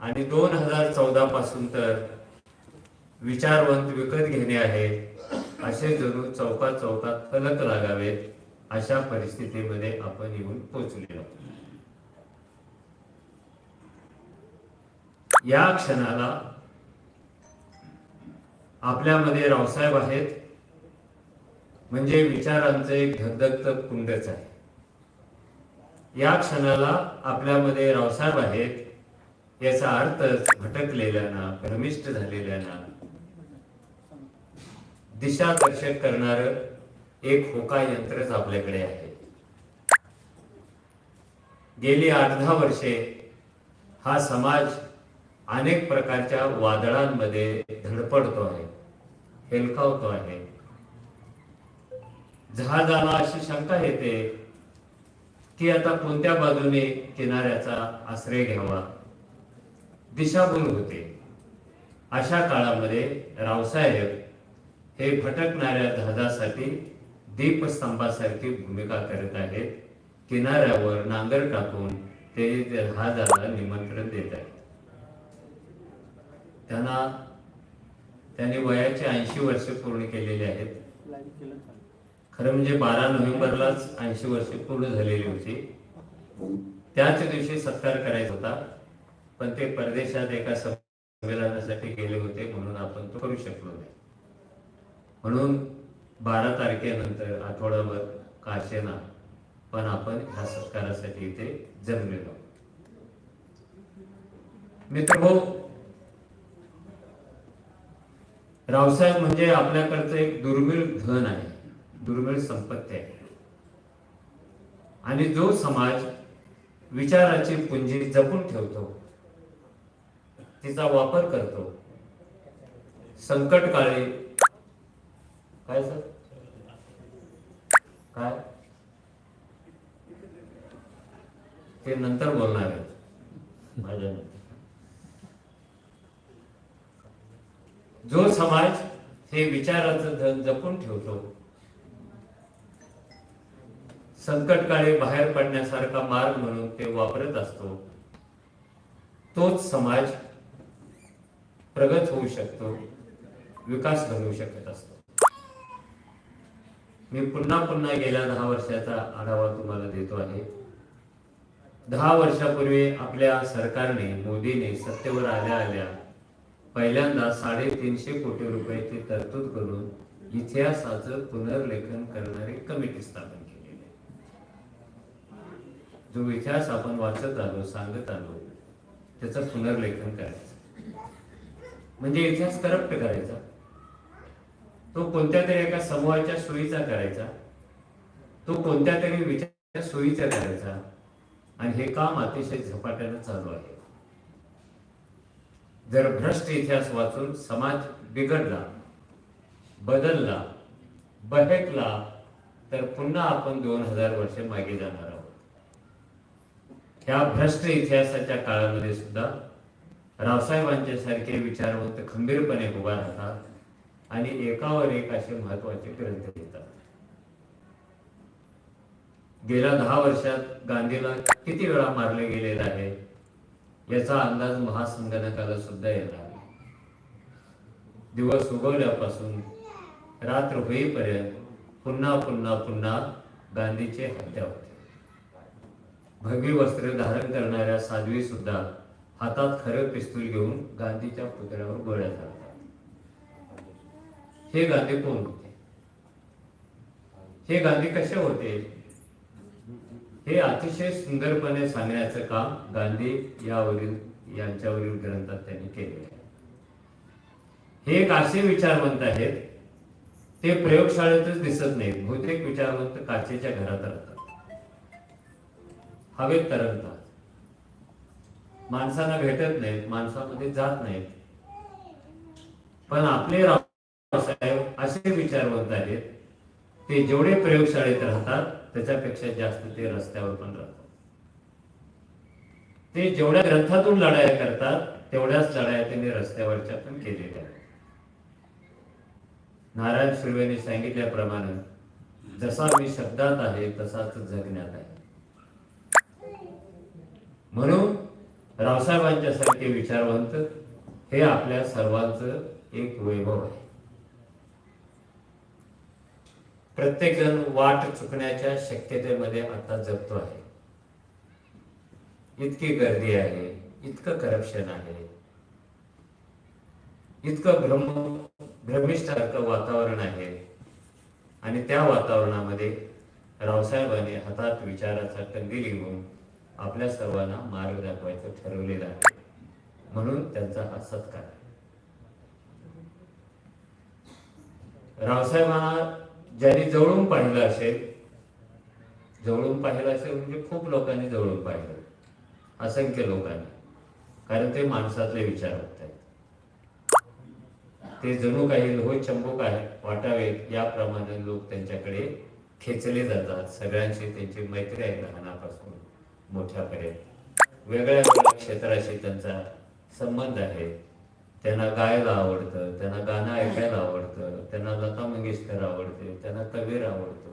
आणि दोन हजार चौदा पासून तर विचारवंत विकत घेणे आहे. असे जणू चौकात चौकात फलक लागावेत अशा परिस्थितीमध्ये आपण येऊन पोचलेलो या क्षणाला आपल्यामध्ये रावसाहेब आहेत. म्हणजे विचारांचं एक धगधगत कुंडच आहे. या क्षणाला आपल्यामध्ये रावसाहेब आहेत. याचा अर्थच भटकलेल्यांना भ्रमिष्ट झालेल्यांना दिशादर्शक करणार एक होका यंत्रच आपल्याकडे आहे. गेली आठ दहा वर्षे हा समाज अनेक प्रकारच्या वादळांमध्ये धडपडतो आहे हेलकावतो आहे. जहाजाला अशी शंका येते की आता कोणत्या बाजूने किनाऱ्याचा आश्रय घ्यावा? दिशाभूल होते. अशा काळामध्ये रावसाहेब हे भटकणाऱ्या जहाजासाठी दीपस्तंभासारखी भूमिका करत आहेत. किनाऱ्यावर नांगर टाकून ते जहाजाला निमंत्रण देत आहेत. त्यांना त्यांनी वयाचे ऐंशी वर्ष पूर्ण केलेले आहेत. खरं म्हणजे बारा नोव्हेंबरलाच ऐंशी वर्ष पूर्ण झालेली होती. त्याच दिवशी सत्कार करायचा होता. पण ते परदेशात एका संमेलनासाठी गेले होते म्हणून आपण तो करू शकलो नाही. म्हणून बारा तारखेनंतर आठवडाभर काशेना पण आपण ह्या सत्कारासाठी इथे जमलेलो. मित्र रावसाहेब म्हणजे आपल्याकडचं एक दुर्मिळ धन आहे दुर्मिळ संपत्ती आहे. आणि जो समाज विचाराची पुंजी जपून ठेवतो तिचा वापर करतो. संकट काळी काय सर? काय? ते नंतर बोलणार आहे माझ्या जो समाज हे विचाराचं धन जपून ठेवतो संकटकाळी बाहेर पडण्यासारखा मार्ग म्हणून ते वापरत असतो तोच समाज प्रगत होऊ शकतो विकास घडवू शकत असतो. मी पुन्हा पुन्हा गेल्या दहा वर्षाचा आढावा तुम्हाला देतो आहे. दहा वर्षापूर्वी आपल्या सरकारने मोदीने सत्तेवर आल्या आल्या पहिल्यांदा साडेतीनशे कोटी रुपयाची तरतूद करून इतिहासाचं पुनर्लेखन करणारी कमिटी स्थापन केलेली आहे. जो इतिहास आपण वाचत आलो सांगत आलो त्याचं पुनर्लेखन करायचं. म्हणजे इतिहास करप्ट करायचा. तो कोणत्या तरी एका समूहाच्या सोयीचा करायचा. तो कोणत्या तरी विचाराच्या सोयीचा करायचा. आणि हे काम अतिशय झपाट्यानं चालू आहे. जर भ्रष्ट इतिहास वाचून समाज बिघडला बदलला बहेकला तर पुन्हा आपण दोन हजार वर्ष मागे जाणार आहोत. ह्या भ्रष्ट इतिहासाच्या काळामध्ये सुद्धा रावसाहेबांच्या सारखे विचारवंत खंबीरपणे उभा राहतात आणि एकावर एक असे महत्त्वाचे ग्रंथ लिहितात. गेल्या दहा वर्षात गांधीला किती वेळा मारले गेलेले आहे? याचा अंदाज महासंगणकाला सुद्धा येणार दिवस उगवल्यापासून रात्र होईपर्यंत पुन्हा पुन्हा पुन्हा गांधीचे हत्या होते. भगवी वस्त्र धारण करणाऱ्या साध्वी सुद्धा हातात खरं पिस्तूल घेऊन गांधीच्या पुतळ्यावर गोळ्या झाडतात. हे गांधी कोण होते? हे गांधी कसे होते? हे अतिशय सुंदरपणे सांगण्याचं काम गांधी यावरील यांच्यावरील ग्रंथात त्यांनी केले आहे. हे एक असे विचारवंत आहेत ते प्रयोगशाळेतच दिसत नाहीत. बहुतेक विचारवंत काचेच्या घरात राहतात. हवेत तरंगतात. माणसांना भेटत नाहीत माणसामध्ये जात नाहीत. पण आपले रावसाहेब असे विचारवंत आहेत ते जेवढे प्रयोगशाळेत राहतात त्याच्यापेक्षा जास्त ते रस्त्यावर पण राहतात. ते जेवढ्या ग्रंथातून लढाया करतात तेवढ्याच लढाया त्यांनी रस्त्यावरच्या पण केलेल्या नारायण सुर्वेने सांगितल्याप्रमाणे जसा मी शब्दात आहे तसाच जगण्यात आहे. म्हणून रावसाहेबांच्या सारखे विचारवंत हे आपल्या सर्वांचं एक वैभव आहे. प्रत्येक जण वाट चुकण्याच्या शक्यतेमध्ये आता जगतो आहे. इतकी गर्दी आहे इतकं करप्शन आहे. इतकं भ्रम भ्रमिष्ठासारखं वातावरण आहे. आणि त्या वातावरणामध्ये रावसाहेबांनी हातात विचाराचा कंदी घेऊन आपल्या सर्वांना मार्ग दाखवायचं ठरवलेलं आहे. म्हणून त्यांचा हा सत्कार रावसाहेबांना ज्यांनी जवळून पाहिलं असेल जवळून पाहिलं असेल म्हणजे खूप लोकांनी जवळून पाहिलं. असंख्य लोकांनी. कारण ते माणसातले विचार होत आहेत ते जणू काही लोह चंबुक आहे वाटावेत याप्रमाणे लोक त्यांच्याकडे खेचले जातात. सगळ्यांशी त्यांची मैत्री आहे लहानापासून. मोठ्यापर्यंत वेगळ्या वेगळ्या क्षेत्राशी त्यांचा संबंध आहे. त्यांना गायला आवडतं त्यांना गाणं ऐकायला आवडतं त्यांना लता मंगेशकर आवडते त्यांना कबीर आवडतो.